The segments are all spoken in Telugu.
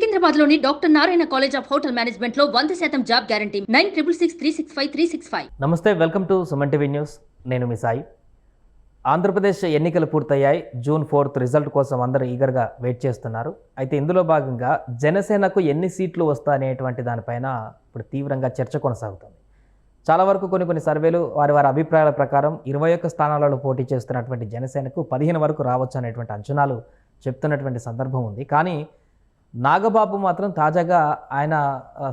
సికింద్రాబాద్లోని doctor Narayana college of hotel మేనేజ్మెంట్లో వంద శాతం job guarantee. Nine triple six three six five three six five. నమస్తే welcome to Suman TV news. నేను మీ సాయి. ఆంధ్రప్రదేశ్ ఎన్నికలు పూర్తయ్యాయి. జూన్ ఫోర్త్ రిజల్ట్ కోసం అందరూ ఈగర్గా వెయిట్ చేస్తున్నారు. అయితే ఇందులో భాగంగా జనసేనకు ఎన్ని సీట్లు వస్తాయనేటువంటి దానిపైన ఇప్పుడు తీవ్రంగా చర్చ కొనసాగుతుంది. చాలా వరకు కొన్ని కొన్ని సర్వేలు వారి వారి అభిప్రాయాల ప్రకారం ఇరవై ఒక్క స్థానాలలో పోటీ చేస్తున్నటువంటి జనసేనకు పదిహేను వరకు రావచ్చు అనేటువంటి అంచనాలు చెప్తున్నటువంటి సందర్భం ఉంది. కానీ నాగబాబు మాత్రం తాజాగా ఆయన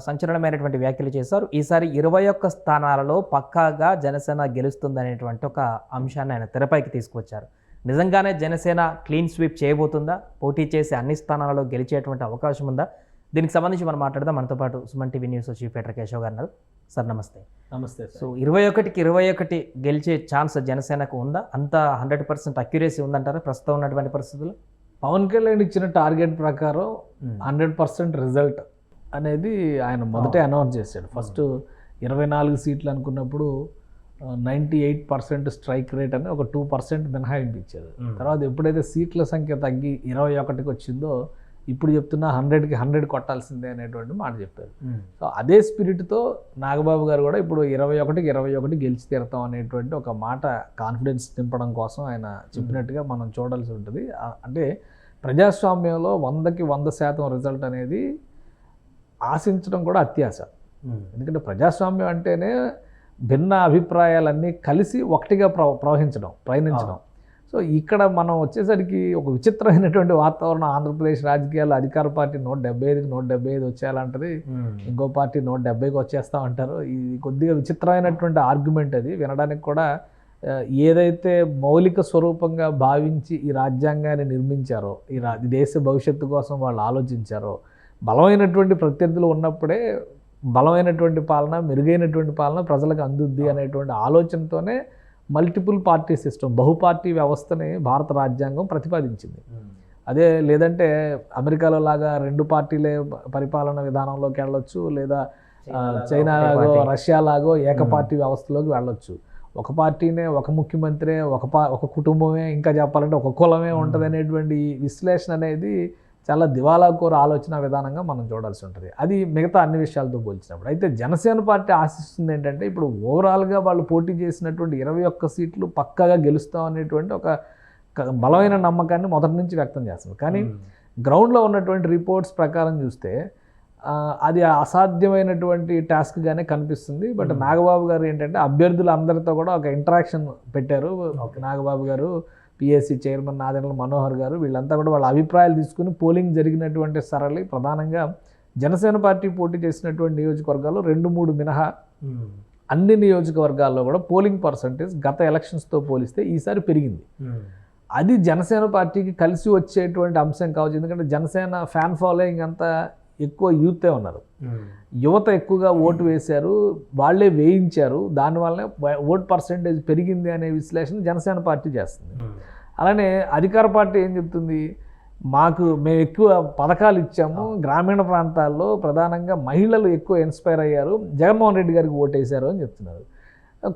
సంచలనమైనటువంటి వ్యాఖ్యలు చేశారు. ఈసారి ఇరవై ఒక్క స్థానాలలో పక్కాగా జనసేన గెలుస్తుందనేటువంటి ఒక అంశాన్ని ఆయన తెరపైకి తీసుకొచ్చారు నిజంగానే జనసేన క్లీన్ స్వీప్ చేయబోతుందా? పోటీ చేసి అన్ని స్థానాలలో గెలిచేటువంటి అవకాశం ఉందా? దీనికి సంబంధించి మనం మాట్లాడదాం. మనతో పాటు Suman TV news chief editor Keshav garu. Sir నమస్తే. నమస్తే సో ఇరవై ఒకటికి ఇరవై ఒకటి గెలిచే ఛాన్స్ జనసేనకు ఉందా? అంత హండ్రెడ్ పర్సెంట్ అక్యురేసీ ఉందంటారా ప్రస్తుతం ఉన్నటువంటి పరిస్థితుల్లో? పవన్ కళ్యాణ్ ఇచ్చిన టార్గెట్ ప్రకారం హండ్రెడ్ పర్సెంట్ రిజల్ట్ అనేది ఆయన మొదటే అనౌన్స్ చేశాడు. ఫస్ట్ ఇరవై నాలుగు సీట్లు అనుకున్నప్పుడు ninety eight percent strike rate అని ఒక టూ పర్సెంట్ మినహాయింపు ఇచ్చారు. Hmm. తర్వాత ఎప్పుడైతే సీట్ల సంఖ్య తగ్గి ఇరవై ఒకటికి వచ్చిందో ఇప్పుడు చెప్తున్నా హండ్రెడ్కి హండ్రెడ్ కొట్టాల్సిందే అనేటువంటి మాట చెప్పారు. సో అదే స్పిరిట్తో నాగబాబు గారు కూడా ఇప్పుడు ఇరవై ఒకటికి ఇరవై ఒకటి గెలిచి తీరుతాం అనేటువంటి ఒక మాట కాన్ఫిడెన్స్ నింపడం కోసం ఆయన చెప్పినట్టుగా మనం చూడాల్సి ఉంటుంది. అంటే ప్రజాస్వామ్యంలో వందకి వంద శాతం రిజల్ట్ అనేది ఆశించడం కూడా అత్యాశ. ఎందుకంటే ప్రజాస్వామ్యం అంటేనే భిన్న అభిప్రాయాలన్నీ కలిసి ఒకటిగా ప్రవ ప్రవహించడం ప్రయాణించడం. సో ఇక్కడ మనం వచ్చేసరికి ఒక విచిత్రమైనటువంటి వాతావరణం ఆంధ్రప్రదేశ్ రాజకీయాల్లో అధికార పార్టీ నూట డెబ్బై ఐదుకి నూట డెబ్బై ఐదు వచ్చేయాలంటది ఇంకో పార్టీ నూట డెబ్బైకి వచ్చేస్తా ఉంటారు. ఇది కొద్దిగా విచిత్రమైనటువంటి ఆర్గ్యుమెంట్ అది. వినడానికి కూడా ఏదైతే మౌలిక స్వరూపంగా భావించి ఈ రాజ్యాంగాన్ని నిర్మించారో ఈ రా దేశ భవిష్యత్తు కోసం వాళ్ళు ఆలోచించారో బలమైనటువంటి ప్రత్యర్థులు ఉన్నప్పుడే బలమైనటువంటి పాలన మెరుగైనటువంటి పాలన ప్రజలకు అందుద్ది అనేటువంటి ఆలోచనతోనే మల్టిపుల్ పార్టీ సిస్టమ్ బహుపార్టీ వ్యవస్థని భారత రాజ్యాంగం ప్రతిపాదించింది. అదే లేదంటే అమెరికాలో లాగా రెండు పార్టీలే పరిపాలన విధానంలోకి వెళ్ళొచ్చు లేదా చైనా లాగో రష్యా లాగో ఏకపార్టీ వ్యవస్థలోకి వెళ్ళొచ్చు. ఒక పార్టీనే ఒక ముఖ్యమంత్రే ఒక పా ఒక కుటుంబమే ఇంకా చెప్పాలంటే ఒక కులమే ఉంటుంది అనేటువంటి విశ్లేషణ అనేది చాలా దివాలా కోర ఆలోచన విధానంగా మనం చూడాల్సి ఉంటుంది. అది మిగతా అన్ని విషయాలతో పోల్చినప్పుడు. అయితే జనసేన పార్టీ ఆశిస్తుంది ఏంటంటే ఇప్పుడు ఓవరాల్గా వాళ్ళు పోటీ చేసినటువంటి ఇరవై ఒక్క సీట్లు పక్కాగా గెలుస్తాం అనేటువంటి ఒక బలమైన నమ్మకాన్ని మొదటి నుంచి వ్యక్తం చేస్తుంది కానీ గ్రౌండ్లో ఉన్నటువంటి రిపోర్ట్స్ ప్రకారం చూస్తే అది అసాధ్యమైనటువంటి టాస్క్గానే కనిపిస్తుంది. బట్ నాగబాబు గారు ఏంటంటే అభ్యర్థులు అందరితో కూడా ఒక ఇంటరాక్షన్ పెట్టారు. నాగబాబు గారు పిఎస్సి చైర్మన్ నాదెండ్ల మనోహర్ గారు వీళ్ళంతా కూడా వాళ్ళ అభిప్రాయాలు తీసుకుని పోలింగ్ జరిగినటువంటి సరళి ప్రధానంగా జనసేన పార్టీ పోటీ చేసినటువంటి నియోజకవర్గాల్లో రెండు మూడు మినహా అన్ని నియోజకవర్గాల్లో కూడా పోలింగ్ పర్సంటేజ్ గత ఎలక్షన్స్తో పోలిస్తే ఈసారి పెరిగింది. అది జనసేన పార్టీకి కలిసి వచ్చేటువంటి అంశం కావచ్చు. ఎందుకంటే జనసేన ఫ్యాన్ ఫాలోయింగ్ అంతా ఎక్కువ యూతే ఉన్నారు. యువత ఎక్కువగా ఓటు వేశారు వాళ్ళే వేయించారు దానివల్లనే ఓట్ పర్సంటేజ్ పెరిగింది అనే విశ్లేషణ జనసేన పార్టీ చేస్తుంది. అలానే అధికార పార్టీ ఏం చెప్తుంది? మాకు మేము ఎక్కువ పథకాలు ఇచ్చాము గ్రామీణ ప్రాంతాల్లో ప్రధానంగా మహిళలు ఎక్కువ ఇన్స్పైర్ అయ్యారు జగన్మోహన్ రెడ్డి గారికి ఓటేశారు అని చెప్తున్నారు.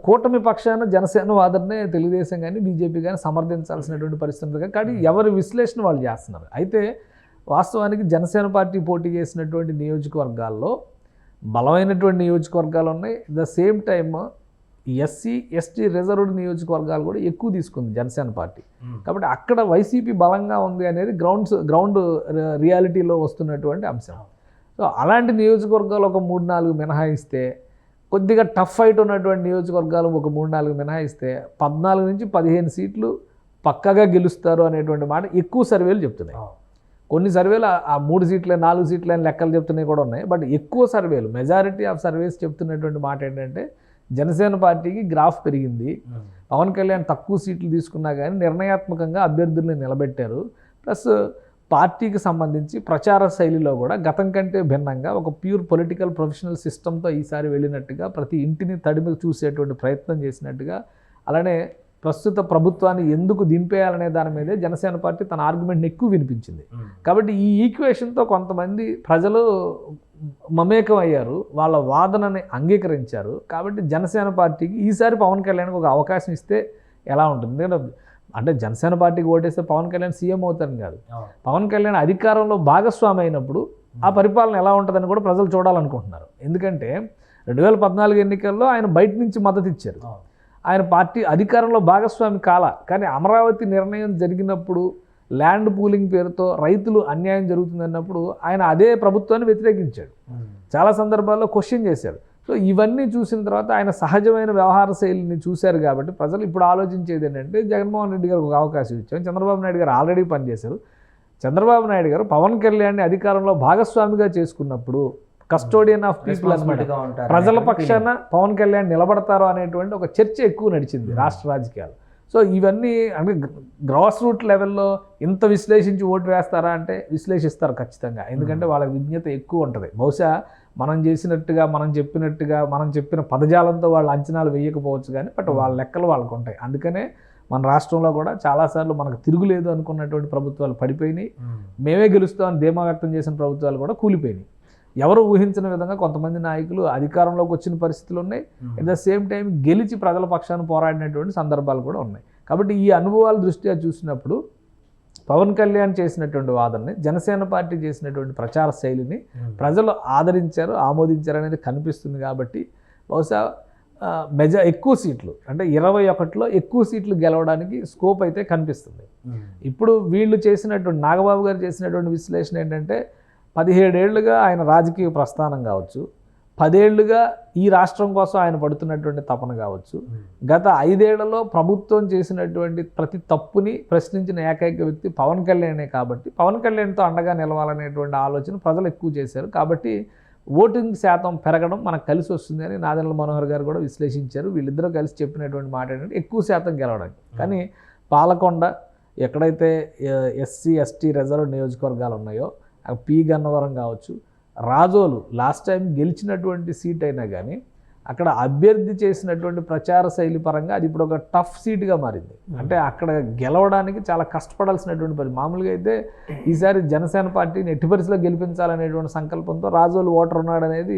కూటమి పక్షాన జనసేన వాదననే తెలుగుదేశం కానీ బీజేపీ కానీ సమర్థించాల్సినటువంటి పరిస్థితులు కానీ ఎవరి విశ్లేషణ వాళ్ళు చేస్తున్నారు? అయితే వాస్తవానికి జనసేన పార్టీ పోటీ చేసినటువంటి నియోజకవర్గాల్లో బలమైనటువంటి నియోజకవర్గాలు ఉన్నాయి. The same time SC ST reserved నియోజకవర్గాలు కూడా ఎక్కువ తీసుకుంది జనసేన పార్టీ. కాబట్టి అక్కడ వైసీపీ బలంగా ఉంది అనేది గ్రౌండ్స్ గ్రౌండ్ రియాలిటీలో వస్తున్నటువంటి అంశం. సో అలాంటి నియోజకవర్గాలు ఒక మూడు నాలుగు మినహాయిస్తే కొద్దిగా టఫ్ ఫైట్ ఉన్నటువంటి నియోజకవర్గాలు ఒక మూడు నాలుగు మినహాయిస్తే పద్నాలుగు నుంచి పదిహేను సీట్లు పక్కగా గెలుస్తారు అనేటువంటి మాట ఎక్కువ సర్వేలు చెప్తున్నాయి. కొన్ని సర్వేలు ఆ- మూడు సీట్లే నాలుగు సీట్లే అని లెక్కలు చెప్తున్నాయి కూడా ఉన్నాయి. బట్ ఎక్కువ సర్వేలు మెజారిటీ ఆఫ్ సర్వేస్ చెప్తున్నటువంటి మాట ఏంటంటే జనసేన పార్టీకి గ్రాఫ్ పెరిగింది. పవన్ కళ్యాణ్ తక్కువ సీట్లు తీసుకున్నా కానీ నిర్ణయాత్మకంగా అభ్యర్థుల్ని నిలబెట్టారు. ప్లస్ పార్టీకి సంబంధించి ప్రచార శైలిలో కూడా గతం కంటే భిన్నంగా ఒక ప్యూర్ పొలిటికల్ ప్రొఫెషనల్ సిస్టంతో ఈసారి వెళ్ళినట్టుగా ప్రతి ఇంటిని తడిమి చూసేటువంటి ప్రయత్నం చేసినట్టుగా అలానే ప్రస్తుత ప్రభుత్వాన్ని ఎందుకు దింపేయాలనే దాని మీదే జనసేన పార్టీ తన ఆర్గ్యుమెంట్ని ఎక్కువ వినిపించింది. కాబట్టి ఈ ఈక్వేషన్తో కొంతమంది ప్రజలు మమేకం అయ్యారు వాళ్ళ వాదనని అంగీకరించారు. కాబట్టి జనసేన పార్టీకి ఈసారి పవన్ కళ్యాణ్కి ఒక అవకాశం ఇస్తే ఎలా ఉంటుంది? అంటే జనసేన పార్టీకి ఓటేస్తే పవన్ కళ్యాణ్ సీఎం అవుతారని కాదు. పవన్ కళ్యాణ్ అధికారంలో భాగస్వామి అయినప్పుడు ఆ పరిపాలన ఎలా ఉంటుందని కూడా ప్రజలు చూడాలనుకుంటున్నారు. ఎందుకంటే రెండు వేల పద్నాలుగు ఎన్నికల్లో ఆయన బయట నుంచి మద్దతు ఇచ్చారు. ఆయన పార్టీ అధికారంలో భాగస్వామి కాల. కానీ అమరావతి నిర్ణయం జరిగినప్పుడు ల్యాండ్ పూలింగ్ పేరుతో రైతులు అన్యాయం జరుగుతుందన్నప్పుడు ఆయన అదే ప్రభుత్వాన్ని వ్యతిరేకించాడు. చాలా సందర్భాల్లో క్వశ్చన్ చేశారు సో ఇవన్నీ చూసిన తర్వాత ఆయన సహజమైన వ్యవహార శైలిని చూశారు కాబట్టి ప్రజలు ఇప్పుడు ఆలోచించేది ఏంటంటే జగన్మోహన్ రెడ్డి గారికి ఒక అవకాశం ఇచ్చాం చంద్రబాబు నాయుడు గారు ఆల్రెడీ పనిచేశారు. చంద్రబాబు నాయుడు గారు పవన్ కళ్యాణ్ని అధికారంలో భాగస్వామిగా చేసుకున్నప్పుడు కస్టోడియన్ ఆఫ్ పీపుల్ అన్నమాట. ప్రజల పక్షాన పవన్ కళ్యాణ్ నిలబడతారు అనేటువంటి ఒక చర్చ ఎక్కువ నడిచింది రాష్ట్ర రాజకీయాలు సో ఇవన్నీ అంటే గ్రాస్ రూట్ లెవెల్లో ఇంత విశ్లేషించి ఓటు వేస్తారా అంటే విశ్లేషిస్తారు ఖచ్చితంగా. ఎందుకంటే వాళ్ళ విజ్ఞత ఎక్కువ ఉంటుంది. బహుశా మనం చేసినట్టుగా మనం చెప్పినట్టుగా మనం చెప్పిన పదజాలంతో వాళ్ళ అంచనాలు వేయకపోవచ్చు కానీ బట్ వాళ్ళ లెక్కలు వాళ్ళకు ఉంటాయి. అందుకనే మన రాష్ట్రంలో కూడా చాలాసార్లు మనకు తిరుగులేదు అనుకున్నటువంటి ప్రభుత్వాలు పడిపోయినాయి. మేమే గెలుస్తామని ధీమా వ్యక్తం చేసిన ప్రభుత్వాలు కూడా కూలిపోయినాయి. ఎవరు ఊహించిన విధంగా కొంతమంది నాయకులు అధికారంలోకి వచ్చిన పరిస్థితులు ఉన్నాయి. అట్ ద సేమ్ టైం గెలిచి ప్రజల పక్షాన పోరాడినటువంటి సందర్భాలు కూడా ఉన్నాయి. కాబట్టి ఈ అనుభవాల దృష్ట్యా చూసినప్పుడు పవన్ కళ్యాణ్ చేసినటువంటి వాదనని జనసేన పార్టీ చేసినటువంటి ప్రచార శైలిని ప్రజలు ఆదరించారు ఆమోదించారు అనేది కనిపిస్తుంది కాబట్టి బహుశా మెజ ఎక్కువ సీట్లు అంటే ఇరవై ఒకటిలో ఎక్కువ సీట్లు గెలవడానికి స్కోప్ అయితే కనిపిస్తుంది. ఇప్పుడు వీళ్ళు చేసినటువంటి నాగబాబు గారు చేసినటువంటి విశ్లేషణ ఏంటంటే పదిహేడేళ్ళుగా ఆయన రాజకీయ ప్రస్థానం కావచ్చు. పదేళ్ళుగా ఈ రాష్ట్రం కోసం ఆయన పడుతున్నటువంటి తపన కావచ్చు. గత ఐదేళ్ళలో ప్రభుత్వం చేసినటువంటి ప్రతి తప్పుని ప్రశ్నించిన ఏకైక వ్యక్తి పవన్ కళ్యాణే కాబట్టి పవన్ కళ్యాణ్తో అండగా నిలవాలనేటువంటి ఆలోచన ప్రజలు ఎక్కువ చేశారు. కాబట్టి ఓటింగ్ శాతం పెరగడం మనకు కలిసి వస్తుంది అని నాదెండ్ల మనోహర్ గారు కూడా విశ్లేషించారు. వీళ్ళిద్దరూ కలిసి చెప్పినటువంటి మాట ఏంటంటే ఎక్కువ శాతం గెలవడానికి కానీ పాలకొండ ఎక్కడైతే ఎస్సీ ఎస్టీ రిజర్వ్ నియోజకవర్గాలు ఉన్నాయో పి గన్నవరం కావచ్చు. రాజోలు లాస్ట్ టైం గెలిచినటువంటి సీట్ అయినా కానీ అక్కడ అభ్యర్థి చేసినటువంటి ప్రచార శైలి పరంగా అది ఇప్పుడు ఒక టఫ్ సీట్గా మారింది. అంటే అక్కడ గెలవడానికి చాలా కష్టపడాల్సినటువంటి పని మామూలుగా అయితే ఈసారి జనసేన పార్టీని ఎట్టి పరిస్థితిలో గెలిపించాలనేటువంటి సంకల్పంతో రాజోలు ఓటర్ ఉన్నాడు అనేది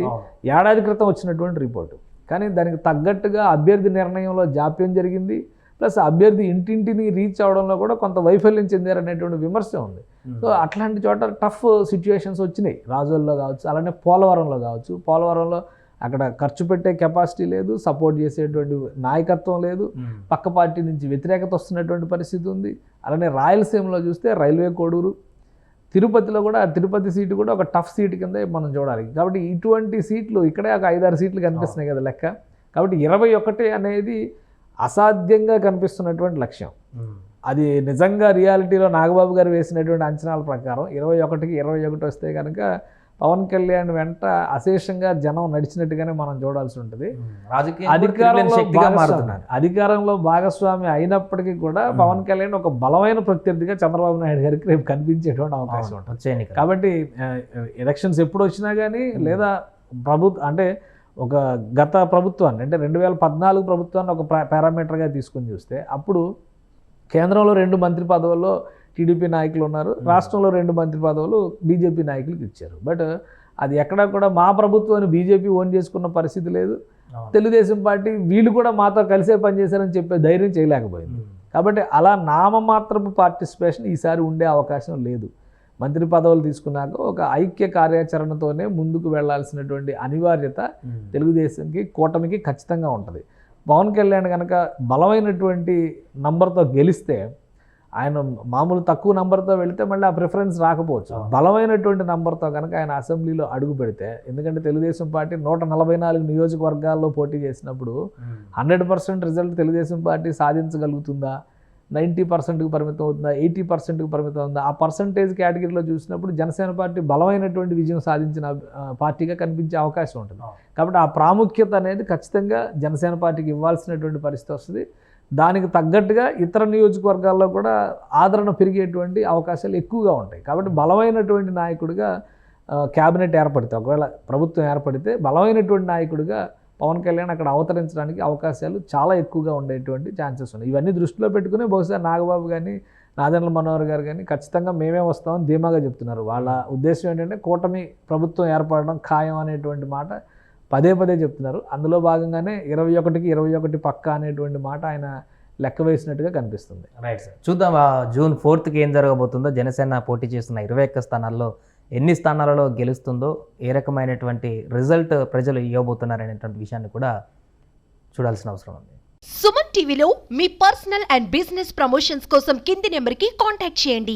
ఏడాది క్రితం వచ్చినటువంటి రిపోర్టు. కానీ దానికి తగ్గట్టుగా అభ్యర్థి నిర్ణయంలో జాప్యం జరిగింది. ప్లస్ అభ్యర్థి ఇంటింటిని రీచ్ అవడంలో కూడా కొంత వైఫల్యం చెందారనేటువంటి విమర్శ ఉంది. సో అట్లాంటి చోట టఫ్ సిచ్యువేషన్స్ వచ్చినాయి. రాజోల్లో కావచ్చు అలానే పోలవరంలో కావచ్చు. పోలవరంలో అక్కడ ఖర్చు పెట్టే కెపాసిటీ లేదు సపోర్ట్ చేసేటువంటి నాయకత్వం లేదు. పక్క పార్టీ నుంచి వ్యతిరేకత వస్తున్నటువంటి పరిస్థితి ఉంది. అలానే రాయలసీమలో చూస్తే రైల్వే కోడూరు తిరుపతిలో కూడా తిరుపతి సీటు కూడా ఒక టఫ్ సీట్ కింద మనం చూడాలి. కాబట్టి ఇటువంటి సీట్లు ఇక్కడే ఒక ఐదారు సీట్లు కనిపిస్తున్నాయి కదా లెక్క. కాబట్టి ఇరవై ఒకటి అనేది అసాధ్యంగా కనిపిస్తున్నటువంటి లక్ష్యం. అది నిజంగా రియాలిటీలో నాగబాబు గారు వేసినటువంటి అంచనాల ప్రకారం ఇరవై ఒకటికి ఇరవై ఒకటి వస్తే కనుక పవన్ కళ్యాణ్ వెంట అశేషంగా జనం నడిచినట్టుగానే మనం చూడాల్సి ఉంటుంది. అధికారంలో అధికారంలో భాగస్వామి అయినప్పటికీ కూడా పవన్ కళ్యాణ్ ఒక బలమైన ప్రత్యర్థిగా చంద్రబాబు నాయుడు గారికి రేపు కనిపించేటువంటి అవకాశం ఉంటుంది. కాబట్టి ఎలక్షన్స్ ఎప్పుడు వచ్చినా కానీ లేదా ప్రభుత్వ అంటే ఒక గత ప్రభుత్వాన్ని అంటే రెండు వేల పద్నాలుగు ప్రభుత్వాన్ని ఒక పారామీటర్గా తీసుకొని చూస్తే అప్పుడు కేంద్రంలో రెండు మంత్రి పదవుల్లో టీడీపీ నాయకులు ఉన్నారు రాష్ట్రంలో రెండు మంత్రి పదవులు బీజేపీ నాయకులకు ఇచ్చారు. బట్ అది ఎక్కడా కూడా మా ప్రభుత్వాన్ని బీజేపీ ఓన్ చేసుకున్న పరిస్థితి లేదు. తెలుగుదేశం పార్టీ వీళ్ళు కూడా మాతో కలిసే పనిచేశారని చెప్పే ధైర్యం చేయలేకపోయింది. కాబట్టి అలా నామమాత్రపు పార్టిసిపేషన్ ఈసారి ఉండే అవకాశం లేదు. మంత్రి పదవులు తీసుకున్నాక ఒక ఐక్య కార్యాచరణతోనే ముందుకు వెళ్ళాల్సినటువంటి అనివార్యత తెలుగుదేశంకి కూటమికి ఖచ్చితంగా ఉంటుంది. పవన్ కళ్యాణ్ కనుక బలమైనటువంటి నంబర్తో గెలిస్తే ఆయన మామూలు తక్కువ నంబర్తో వెళితే మళ్ళీ ఆ ప్రిఫరెన్స్ రాకపోవచ్చు. బలమైనటువంటి నంబర్తో కనుక ఆయన అసెంబ్లీలో అడుగు పెడితే ఎందుకంటే తెలుగుదేశం పార్టీ నూట నలభై నాలుగు నియోజకవర్గాల్లో పోటీ చేసినప్పుడు hundred percent result Telugu Desam party సాధించగలుగుతుందా? Ninety పర్సెంట్కి పరిమితం అవుతుందా? ఎయిటీ పర్సెంట్కి పరిమితం అవుతుందా? ఆ పర్సంటేజ్ కేటగిరీలో చూసినప్పుడు జనసేన పార్టీ బలమైనటువంటి విజయం సాధించిన పార్టీగా కనిపించే అవకాశం ఉంటుంది. కాబట్టి ఆ ప్రాముఖ్యత అనేది ఖచ్చితంగా జనసేన పార్టీకి ఇవ్వాల్సినటువంటి పరిస్థితి వస్తుంది. దానికి తగ్గట్టుగా ఇతర నియోజకవర్గాల్లో కూడా ఆదరణ పెరిగేటువంటి అవకాశాలు ఎక్కువగా ఉంటాయి. కాబట్టి బలమైనటువంటి నాయకుడిగా క్యాబినెట్ ఏర్పడితే ఒకవేళ ప్రభుత్వం ఏర్పడితే బలమైనటువంటి నాయకుడిగా పవన్ కళ్యాణ్ అక్కడ అవతరించడానికి అవకాశాలు చాలా ఎక్కువగా ఉండేటువంటి ఛాన్సెస్ ఉన్నాయి. ఇవన్నీ దృష్టిలో పెట్టుకుని బహుశా నాగబాబు కానీ నాదెండ్ల మనోహర్ గారు కానీ ఖచ్చితంగా మేమే వస్తామని ధీమాగా చెప్తున్నారు. వాళ్ళ ఉద్దేశం ఏంటంటే కూటమి ప్రభుత్వం ఏర్పడడం ఖాయం అనేటువంటి మాట పదే పదే చెప్తున్నారు. అందులో భాగంగానే ఇరవై ఒకటికి ఇరవై ఒకటి పక్క అనేటువంటి మాట ఆయన లెక్క వేసినట్టుగా కనిపిస్తుంది. రైట్ సార్ చూద్దాం జూన్ ఫోర్త్కి ఏం జరగబోతుందో జనసేన పోటీ చేస్తున్న ఇరవై ఒక్క స్థానాల్లో ఎన్ని స్థానాలలో గెలుస్తుందో ఏ రకమైనటువంటి రిజల్ట్ ప్రజలు ఇవ్వబోతున్నారనేటువంటి విషయాన్ని కూడా చూడాల్సిన అవసరం ఉంది. సుమన్ టీవీలో మీ పర్సనల్ అండ్ బిజినెస్ ప్రమోషన్స్ కోసం కింది నెంబర్కి కాంటాక్ట్ చేయండి.